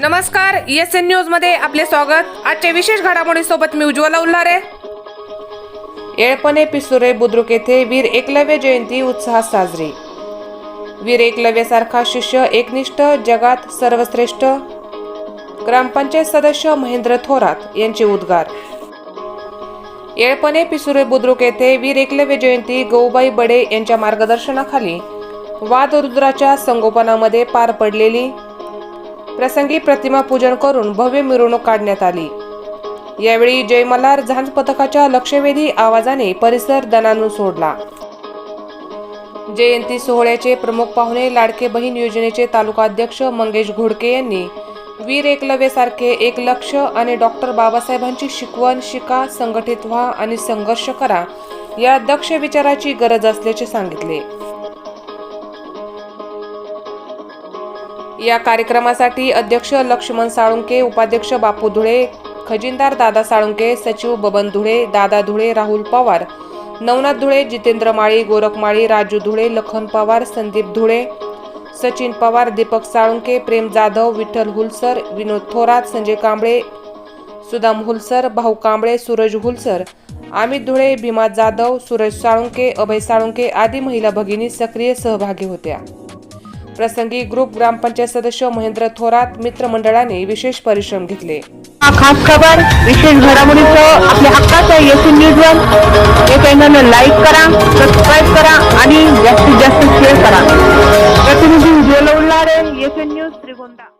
नमस्कार S N न्यूजमध्ये आपले स्वागत. आजच्या विशेष घडामोडी सोबत मी उज्ज्वला उल्हारे. येळपणे पिसुरे बुद्रुक येथे वीर एकलव्य जयंती उत्साहात साजरी. वीर एकलव्यासारखा शिष्य एकनिष्ठ जगात सर्वश्रेष्ठ. ग्रामपंचायत सदस्य महेंद्र थोरात यांचे उद्गार. येळपणे पिसुरे बुद्रुक येथे वीर एकलव्य जयंती गौबाई बडे यांच्या मार्गदर्शनाखाली वादरुद्राच्या संगोपनामध्ये पार पडलेली प्रसंगी प्रतिमा पूजन करून भव्य मिरवणूक काढण्यात आली. यावेळी जयमलार झांज पथकाच्या लक्षवेधी आवाजाने परिसर दणानून सोडला. जयंती सोहळ्याचे प्रमुख पाहुणे लाडके बहीण योजनेचे तालुकाध्यक्ष मंगेश घोडके यांनी वीर एकलव्यसारखे एक लक्ष आणि डॉक्टर बाबासाहेबांची शिकवण शिका संघटित व्हा आणि संघर्ष करा या दक्ष विचाराची गरज असल्याचे सांगितले. या कार्यक्रमासाठी अध्यक्ष लक्ष्मण साळुंके उपाध्यक्ष बापू धुळे खजिनदार दादा साळुंके सचिव बबन धुळे दादा धुळे राहुल पवार नवनाथ धुळे जितेंद्र माळी गोरख माळी राजू धुळे लखन पवार संदीप धुळे सचिन पवार दीपक साळुंके प्रेम जाधव विठ्ठल हुलसर विनोद थोरात संजय कांबळे सुदाम हुलसर भाऊ कांबळे सूरज हुलसर अमित धुळे भीमा जाधव सूरज साळुंके अभय साळुंके आदी महिला भगिनी सक्रिय सहभागी होत्या. प्रसंगी ग्रुप ग्रामपंचायत सदस्य महेंद्र थोरात मित्रमंडळाने विशेष परिश्रम घेतले. हा खास खबर विशेष घडामोडीचं आपल्या हक्काचं एस न्यूज वर हे चॅनल लाईक करा सबस्क्राईब करा आणि जास्तीत जास्त शेअर करा. प्रतिनिधी उज्ज्वल उल्हारे एसी न्यूज त्रिगोंदा